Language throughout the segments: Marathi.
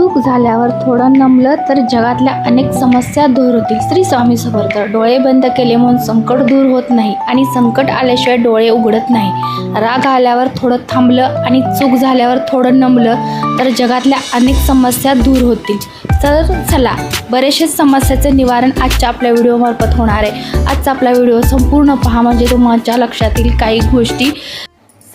चूक झाल्यावर थोडं नमलं तर जगातल्या अनेक समस्या दूर होतील. श्री स्वामी समर्थ डोळे बंद केले म्हणून संकट दूर होत नाही आणि संकट आल्याशिवाय डोळे उघडत नाही. राग आल्यावर थोडं थांबलं आणि चूक झाल्यावर थोडं नमलं तर जगातल्या अनेक समस्या दूर होतील. तर चला बरेचसे समस्याचे निवारण आजच्या आपल्या व्हिडिओमार्फत होणार आहे. आजचा आपला व्हिडिओ संपूर्ण पहा म्हणजे तुमच्या लक्षात येईल काही गोष्टी.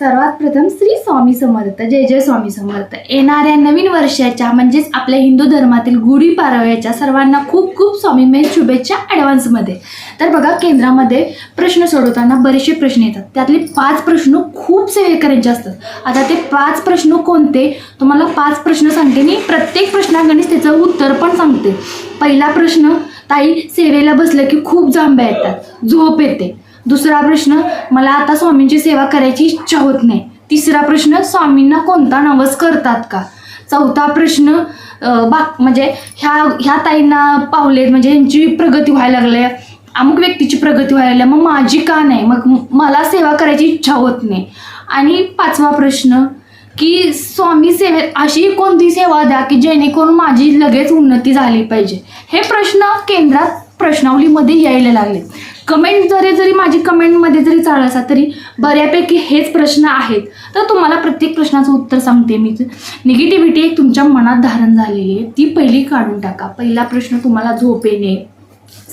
सर्वात प्रथम श्री स्वामी समर्थ जय जय स्वामी समर्थ. येणाऱ्या नवीन वर्षाच्या म्हणजेच आपल्या हिंदू धर्मातील गुढीपाडव्याच्या सर्वांना खूप खूप स्वामीमय शुभेच्छा ॲडव्हान्समध्ये तर बघा केंद्रामध्ये प्रश्न सोडवताना बरेचसे प्रश्न येतात. त्यातले पाच प्रश्न खूप सेवेकरांचे असतात. आता ते पाच प्रश्न कोणते? तुम्हाला पाच प्रश्न सांगते मी. प्रत्येक प्रश्नागणित त्याचं उत्तर पण सांगते. पहिला प्रश्न ताई सेवेला बसलं की खूप जांभ्या येतात. झोप येते. दुसरा प्रश्न मला आता स्वामींची सेवा करायची इच्छा होत नाही. तिसरा प्रश्न स्वामींना कोणता नवस करतात का? चौथा प्रश्न बा म्हणजे ह्या ह्या ताईंना पावले म्हणजे यांची प्रगती व्हायला लागली अमुक व्यक्तीची प्रगती व्हायला लागली मग माझी का नाही? मग मला सेवा करायची इच्छा होत नाही. आणि पाचवा प्रश्न की स्वामी सेवेत अशी कोणती सेवा द्या की जेणेकरून माझी लगेच उन्नती झाली पाहिजे? हे प्रश्न केंद्रात प्रश्नावलीमध्ये यायला लागले. कमेंट जरी जरी माझी कमेंटमध्ये जरी चालू असा तरी बऱ्यापैकी हेच प्रश्न आहेत. तर तुम्हाला प्रत्येक प्रश्नाचं उत्तर सांगते मी. निगेटिव्हिटी एक तुमच्या मनात धारण झालेली आहे. ती पहिली काढून टाका. पहिला प्रश्न तुम्हाला झोप येणे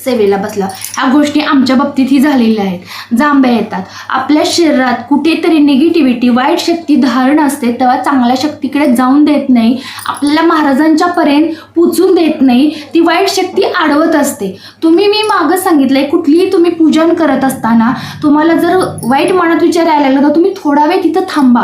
सेवेला बसला. ह्या गोष्टी आमच्या बाबतीतही झालेल्या आहेत. जांभ्या येतात. आपल्या शरीरात कुठेतरी निगेटिव्हिटी वाईट शक्ती धारण असते तेव्हा चांगल्या शक्तीकडे जाऊन देत नाही. आपल्याला महाराजांच्या पर्यंत पोचून देत नाही. ती वाईट शक्ती अडवत असते. तुम्ही मी मागं सांगितलंय कुठलीही तुम्ही पूजन करत असताना तुम्हाला जर वाईट मनात विचार यायला लागला तर तुम्ही थोडा वेळ तिथं थांबा.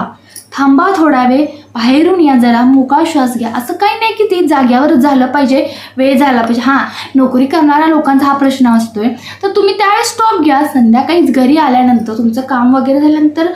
थांबा थोडा वेळ. बाहेरून या जरा मोकळा श्वास घ्या. असं काही नाही की ते जाग्यावर झालं पाहिजे वेळ झाला पाहिजे. हां नोकरी करणाऱ्या लोकांचा हा प्रश्न असतोय. तर तुम्ही त्यावेळेस स्टॉप घ्या. संध्याकाळीच घरी आल्यानंतर तुमचं काम वगैरे झाल्यानंतर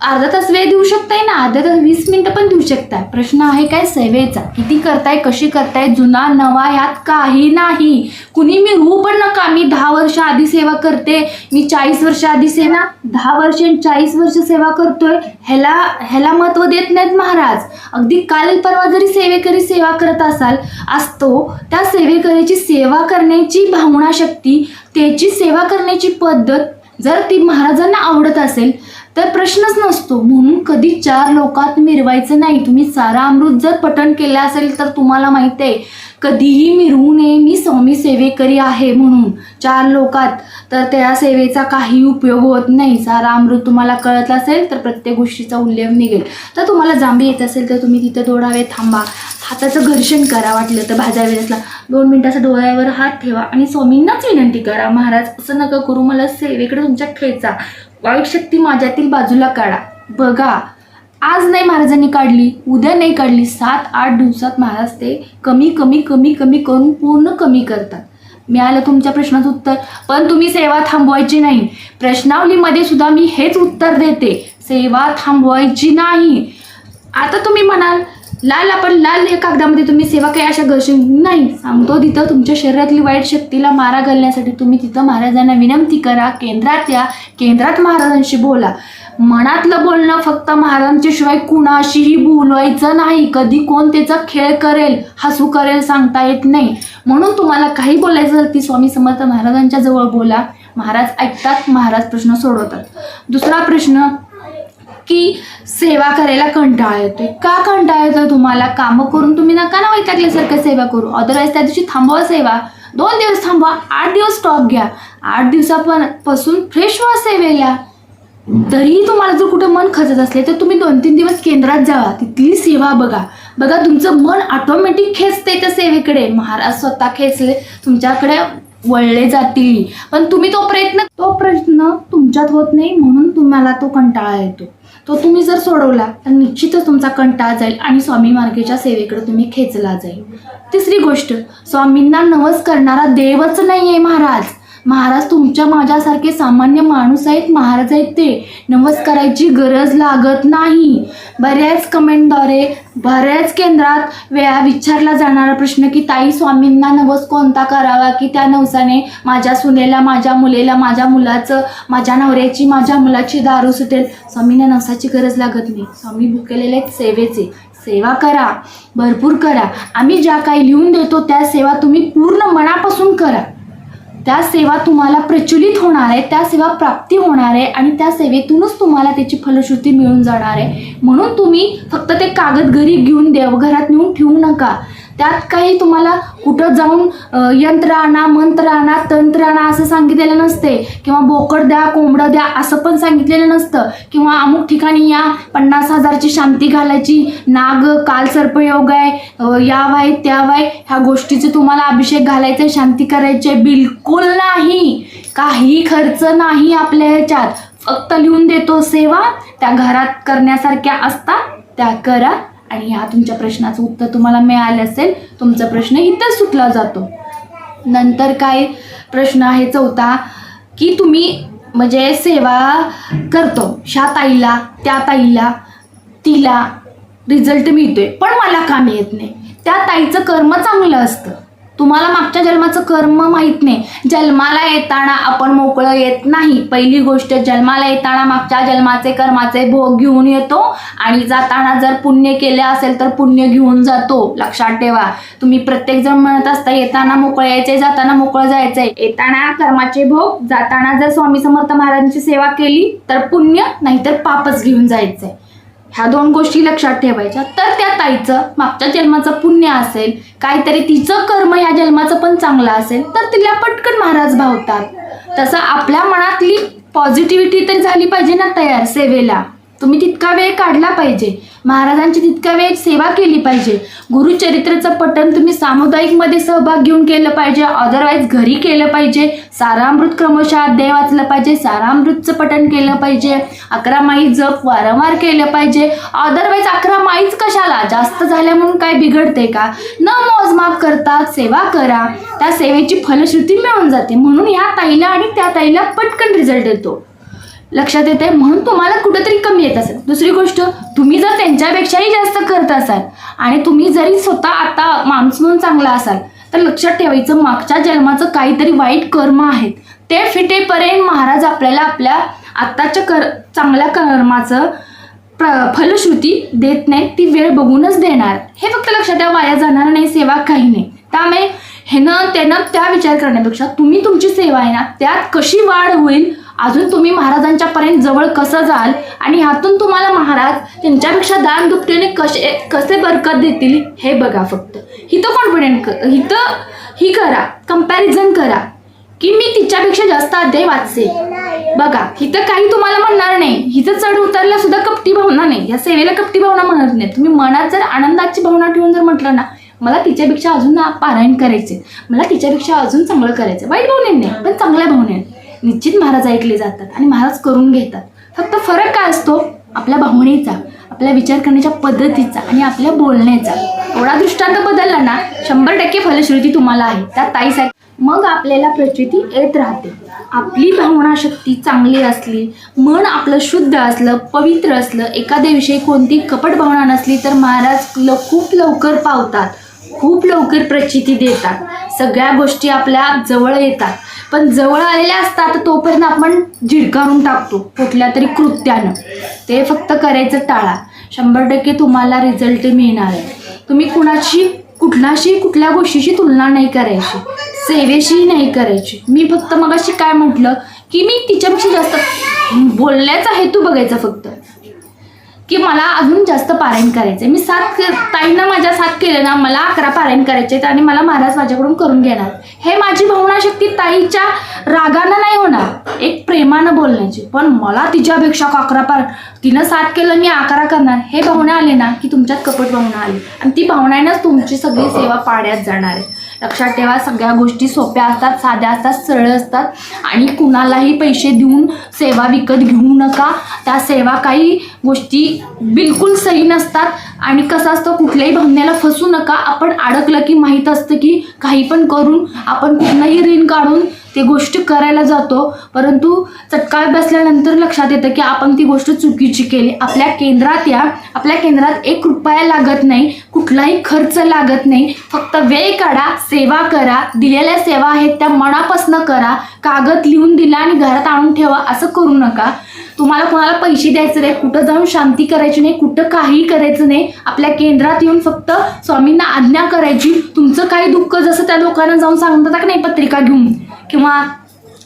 अर्धा तास वेळ देऊ शकताय ना? अर्धा तास वीस मिनटं पण देऊ शकताय. प्रश्न आहे काय सेवेचा? किती करताय कशी करताय? जुना नवा यात काही नाही. कुणी मी रू पण नका. मी दहा वर्ष आधी सेवा करते. मी चाळीस वर्ष आधी सेवा दहा वर्ष आणि चाळीस वर्ष सेवा करतोय. ह्याला ह्याला महत्त्व देत नाहीत महाराज. अगदी काल परवा जरी सेवेकरी सेवा करत असाल असतो त्या सेवेकरीची सेवा करण्याची भावना शक्ती त्याची सेवा करण्याची पद्धत जर ती महाराजांना आवडत असेल तर प्रश्नच नसतो. म्हणून कधी चार लोकात मिरवायचं नाही. तुम्ही सारा अमृत जर पठण केलं असेल तर तुम्हाला माहिती आहे कधीही मिरवू नये मी स्वामी सेवेकरी आहे म्हणून. चार लोकात तर त्या सेवेचा काही उपयोग होत नाही. सारा अमृत तुम्हाला कळत असेल तर प्रत्येक गोष्टीचा उल्लेख निघेल. तर तुम्हाला जांभी येत असेल तर तुम्ही तिथे थोडा वेळ थांबा. हाताचं घर्षण करा वाटलं तर भाज्या वेळेसला. दोन मिनिटाचा डोळ्यावर हात ठेवा आणि स्वामींनाच विनंती करा महाराज असं नका करू मला सेवेकडे तुमच्या खेचा. वाईट शक्ती माझ्यातील बाजूला काढा. बघा आज नाही महाराजांनी काढली उद्या नाही काढली. सात आठ दिवसात महाराज ते कमी कमी कमी कमी करून पूर्ण कमी करतात. मिळालं तुमच्या प्रश्नाचं उत्तर पण तुम्ही सेवा थांबवायची नाही. प्रश्नावलीमध्ये सुद्धा मी हेच उत्तर देते. सेवा थांबवायची नाही. आता तुम्ही म्हणाल लाल आपण लाल हे कागदामध्ये तुम्ही सेवा काही अशा घर्षण नाही सांगतो तिथं तुमच्या शरीरातली वाईट शक्तीला मारा घालण्यासाठी तुम्ही तिथं महाराजांना विनंती करा केंद्रात या केंद्रात महाराजांशी बोला. मनातलं बोलणं फक्त महाराजांच्या शिवाय कुणाशीही बोलवायचं नाही. कधी कोण त्याचा खेळ करेल हसू करेल सांगता येत नाही. म्हणून तुम्हाला काही बोलायचं ती स्वामी समर्थ महाराजांच्या जवळ बोला. महाराज ऐकतात महाराज प्रश्न सोडवतात. दुसरा प्रश्न की सेवा करायला कंटाळा येतोय. का कंटाळा येतोय तुम्हाला? कामं करून तुम्ही नका ना वैतागल्यासारखं सेवा करू. अदरवाईज त्या दिवशी थांबवा सेवा. दोन दिवस थांबवा आठ दिवस स्टॉप घ्या. आठ दिवसापासून फ्रेश व्हा सेवेला. तरीही तुम्हाला जर कुठं मन खचत असले तर तुम्ही दोन तीन दिवस केंद्रात जावा तिथली सेवा बघा. बघा तुमचं मन ऑटोमॅटिक खेचते त्या सेवेकडे. महाराज स्वतः खेचले. तुमच्याकडे वळले जातील. पण तुम्ही तो प्रयत्न तो प्रश्न तुमच्यात होत नाही म्हणून तुम्हाला तो कंटाळा येतो. तो तुम्ही जर सोडवला तर निश्चितच तुमचा कंटाळ जाईल आणि स्वामी मार्गेच्या सेवेकडे तुम्ही खेचला जाईल. तिसरी गोष्ट स्वामींना नवस करणारा देवच नाही आहे महाराज. महाराज तुमच्या माझ्यासारखे सामान्य माणूस आहेत महाराज आहेत ते. नवस करायची गरज लागत नाही. बऱ्याच कमेंटद्वारे बऱ्याच केंद्रात वेळा विचारला जाणारा प्रश्न की ताई स्वामींना नवस कोणता करावा की त्या नवसाने माझ्या सुनेला माझ्या मुलेला माझ्या मुलाचं माझ्या नवऱ्याची माझ्या मुलाची दारू सुटेल? स्वामींना नवसाची गरज लागत नाही. स्वामी भुकेलेले आहेत सेवेचे. सेवा करा. भरपूर करा. आम्ही ज्या काही लिहून देतो त्या सेवा तुम्ही पूर्ण मनापासून करा. त्या सेवा तुम्हाला प्रचलित होणार आहे त्या सेवा प्राप्ती होणार आहे आणि त्या सेवेतूनच तुम्हाला त्याची फलश्रुती मिळून जाणार आहे. म्हणून तुम्ही फक्त ते कागद घरी घेऊन देवघरात नेऊन ठेवू नका. त्यात काही तुम्हाला कुठं जाऊन यंत्र आणा मंत्र आणा तंत्र आणा असं सांगितलेलं नसते. किंवा बोकड द्या कोंबडं द्या असं पण सांगितलेलं नसतं. किंवा अमुक ठिकाणी या पन्नास हजारची शांती घालायची नाग काल सर्पयोग आहे या वाय त्या वाय ह्या गोष्टीचे तुम्हाला अभिषेक घालायचे शांती करायचे बिलकुल नाही. काही खर्च नाही आपल्या ह्याच्यात. फक्त लिहून देतो सेवा त्या घरात करण्यासारख्या असतात त्या करा. आणि ह्या तुमच्या प्रश्नाचं उत्तर तुम्हाला मिळालं असेल तुमचा प्रश्न इथंच सुटला जातो. नंतर काय प्रश्न आहे चौथा की तुम्ही म्हणजे सेवा करतो ह्या ताईला त्या ताईला तिला रिझल्ट मिळतोय पण मला काम येत नाही. त्या ताईचं कर्म चांगलं असतं. तुम्हाला मागच्या जन्माचं कर्म माहीत नाही. जन्माला येताना आपण मोकळं येत नाही. पहिली गोष्ट जन्माला येताना मागच्या जन्माचे कर्माचे भोग घेऊन येतो आणि जाताना जर पुण्य केले असेल तर पुण्य घेऊन जातो. लक्षात ठेवा. तुम्ही प्रत्येक जण म्हणत असता येताना मोकळं यायचंय जाताना मोकळं जायचंय. येताना कर्माचे भोग जाताना जर स्वामी समर्थ महाराजांची सेवा केली तर पुण्य नाहीतर पापच घेऊन जायचंय. ह्या दोन गोष्टी लक्षात ठेवायच्या. तर त्या ताईचं मागच्या जन्माचं पुण्य असेल काहीतरी तिचं कर्म ह्या जन्माचं पण चांगलं असेल तर तिला पटकन महाराज भावतात. तसं आपल्या मनातली पॉझिटिव्हिटी तर झाली पाहिजे ना तयार सेवेला. तुम्ही तितका वेळ काढला पाहिजे. महाराजांची तितका वेळ सेवा केली पाहिजे. गुरुचरित्राचं पठण तुम्ही सामुदायिकमध्ये सहभाग घेऊन केलं पाहिजे. अदरवाईज घरी केलं पाहिजे. सारामृत क्रमशः अध्याय वाचलं पाहिजे. सारामृतचं पठण केलं पाहिजे. अकरा माई जप वारंवार केलं पाहिजे. अदरवाईज अकरा माईच कशाला? जास्त झाल्या म्हणून काय बिघडते का? न मोजमाप करता सेवा करा. त्या सेवेची फलश्रुती मिळून जाते. म्हणून ह्या ताईला आणि त्या ताईला पटकन रिझल्ट येतो. लक्षात येते म्हणून तुम्हाला कुठंतरी कमी येत असेल. दुसरी गोष्ट तुम्ही जर त्यांच्यापेक्षाही जास्त करत असाल आणि तुम्ही जरी स्वतः आता माणूस म्हणून चांगला असाल तर लक्षात ठेवायचं मागच्या जन्माचं काहीतरी वाईट कर्म आहेत. ते फिटेपर्यंत महाराज आपल्याला आपल्या आत्ताच्या कर चांगल्या कर्माचं प्र फलश्रुती देत नाही ती वेळ बघूनच देणार. हे फक्त लक्षात द्या वाया जाणार नाही सेवा काही नाही. त्यामुळे ह्यानं त्यानं त्या विचार करण्यापेक्षा तुम्ही तुमची सेवा आहे ना त्यात कशी वाढ होईल अजून तुम्ही महाराजांच्या पर्यंत जवळ कसं जाल? आणि ह्यातून तुम्हाला महाराज त्यांच्यापेक्षा दान दुपटीने कसे कसे बरकत देतील हे बघा फक्त. हिथं कॉन्फिडेंट कर हिथं ही करा कंपॅरिझन करा की मी तिच्यापेक्षा जास्त अध्याय वाचते बघा हिथं काही तुम्हाला म्हणणार नाही. हिथं चढ उतरला सुद्धा कपटी भावना नाही. या सेवेला कपटी भावना म्हणत नाही तुम्ही मनात जर आनंदाची भावना ठेवून जर म्हटलं ना मला तिच्यापेक्षा अजून पारायण करायचे मला तिच्यापेक्षा अजून चांगलं करायचं वाईट भावनेने नाही पण चांगल्या भावनेने निश्चित महाराज ऐकले जातात आणि महाराज करून घेतात. फक्त फरक काय असतो? आपल्या भावनेचा आपल्या विचार करण्याच्या पद्धतीचा आणि आपल्या बोलण्याचा. एवढा दृष्टांत बदलला ना शंभर टक्के फलश्रुती तुम्हाला आहे. त्या ताईसाठी मग आपल्याला प्रचिती येत राहते. आपली भावनाशक्ती चांगली असली मन आपलं शुद्ध असलं पवित्र असलं एखाद्याविषयी कोणती कपट भावना नसली तर महाराज ल खूप लवकर पावतात. खूप लवकर प्रचिती देतात. सगळ्या गोष्टी आपल्या जवळ येतात. पण जवळ आलेले असतात तर तोपर्यंत आपण झिडकारून टाकतो कुठल्या तरी कृत्यानं. ते फक्त करायचं टाळा. शंभर टक्के तुम्हाला रिझल्ट मिळणार आहे. तुम्ही कुणाशी कुठलाशी कुठल्या गोष्टीशी तुलना नाही करायची. सेवेशी नाही करायची. मी फक्त मगाशी काय म्हटलं की मी तिच्यापेक्षा जास्त बोलण्याचा हेतू बघायचा फक्त. की मला अजून जास्त पारायण करायचं आहे मी सात के- ताईंना माझ्या सात केलं ना मला अकरा पारायण करायचे आहेत आणि मला महाराज माझ्याकडून करून घेणार. हे माझी भावनाशक्ती ताईच्या रागानं नाही होणार एक प्रेमानं बोलण्याची. पण मला तिच्यापेक्षा अपेक्षा अकरा पार तिनं सात केलं मी अकरा करणार. हे भावना आले ना की तुमच्यात कपट भावना आली. आणि ती भावनानंच तुमची सगळी सेवा पाड्यात जाणार आहे. लक्षात ठेवा सगळ्या गोष्टी सोप्या असतात साध्या असतात सरळ असतात. आणि कुणालाही पैसे देऊन सेवा विकत घेऊ नका. त्या सेवा काही गोष्टी बिलकुल सही नसतात. आणि कसं असतं कुठल्याही भावनेला फसू नका. आपण अडकलं की माहीत असतं की काही पण करून आपण कुठलंही ऋण काढून ते गोष्ट करायला जातो परंतु चटकाळ बसल्यानंतर लक्षात येतं की आपण ती गोष्ट चुकीची केली. आपल्या केंद्रात या आपल्या केंद्रात एक रुपया लागत नाही कुठलाही खर्च लागत नाही. फक्त वेळ काढा सेवा करा दिलेल्या सेवा आहेत त्या मनापासनं करा कागद लिहून दिला आणि घरात आणून ठेवा असं करू नका. तुम्हाला कोणाला पैसे द्यायचे नाही कुठं जाऊन शांती करायची नाही कुठं काही करायचं नाही. आपल्या केंद्रात येऊन फक्त स्वामींना आज्ञा करायची. तुमचं काही दुःख जसं त्या लोकांना जाऊन सांगतात का नाही पत्रिका घेऊन. किंवा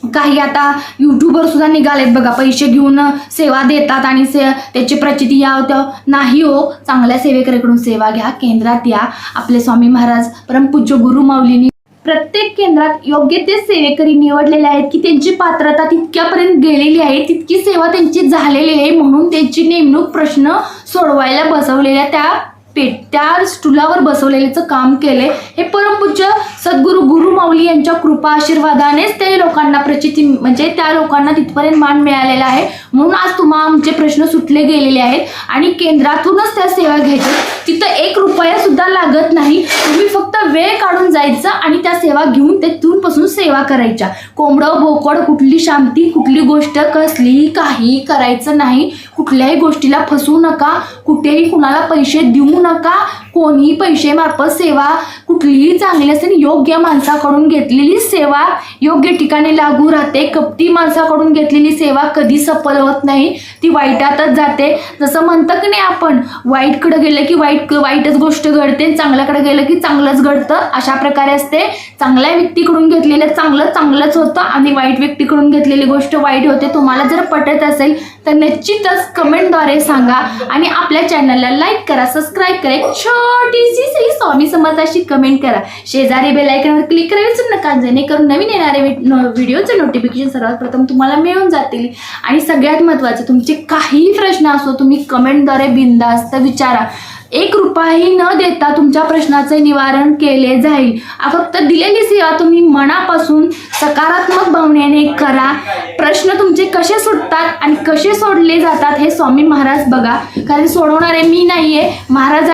काही आता यूट्यूबर सुद्धा निघालेत बघा पैसे घेऊन सेवा देतात आणि से त्याची प्रचिती या होत्या. नाही हो चांगल्या सेवेकऱ्याकडून सेवा घ्या केंद्रात या. आपले स्वामी महाराज परमपूज्य गुरु माऊलींनी प्रत्येक केंद्रात योग्य ते सेवेकरी निवडलेले आहेत की त्यांची पात्रता तितक्यापर्यंत गेलेली आहे तितकी सेवा त्यांची झालेली आहे म्हणून त्यांची नेमणूक प्रश्न सोडवायला बसवलेल्या त्या पेट त्या स्टुलावर बसवलेल्याचं काम केले हे परमपूज्य सद्गुरू गुरु माऊली यांच्या कृपा आशीर्वादानेच ते लोकांना प्रचिती म्हणजे त्या लोकांना तिथपर्यंत मान मिळालेला आहे. म्हणून आज तुम्हा आमचे प्रश्न सुटले गेलेले आहेत आणि केंद्रातूनच त्या सेवा घ्यायच्या. तिथं एक रुपया सुद्धा लागत नाही. तुम्ही फक्त वेळ काढून जायचं आणि त्या सेवा घेऊन तिथून पासून सेवा करायच्या. कोंबडं बोकड कुठली शांती कुठली गोष्ट कसली काही करायचं नाही. कुठल्याही गोष्टीला फसवू नका कुठेही कुणाला पैसे देऊ नका कोणीही पैसे मार्फत सेवा कुठलीही चांगली असते योग्य माणसाकडून घेतलेली सेवा योग्य ठिकाणी लागू राहते. कपटी माणसाकडून घेतलेली सेवा कधी सफल होत नाही ती वाईटातच जाते. जसं म्हणतं की नाही आपण वाईटकडे गेलं की वाईट वाईटच गोष्ट घडते चांगल्याकडे गेलं की चांगलंच घडतं. अशा प्रकारे असते. चांगल्या व्यक्तीकडून घेतलेलं चांगलं चांगलंच होतं आणि वाईट व्यक्तीकडून घेतलेली गोष्ट वाईट होते. तुम्हाला जर पटत असेल तर निश्चितच कमेंटद्वारे सांगा आणि आपल्या चॅनलला लाईक करा सबस्क्राईब करा. एक छोटीशी स्वामी समाजाशी कमी कमेंट करा. शेजारी बेल आयकॉनवर क्लिक करा विसरू नका. जेणेकरून नवीन येणारे व्हिडिओचे नोटिफिकेशन सर्वात प्रथम तुम्हाला मिळून जातील. आणि सगळ्यात महत्त्वाचं तुमचे काहीही प्रश्न असो तुम्ही कमेंटद्वारे बिंदास्त विचारा. एक रुपयाही न देता तुमच्या प्रश्नाचे निवारण केले जाईल. फक्त दिलेली सेवा तुम्ही मनापासून सकारात्मक भावनेने करा. प्रश्न तुमचे कसे सुटतात आणि कसे सोडले जातात हे स्वामी महाराज बघा. कारण सोडवणारे मी नाहीये. महाराज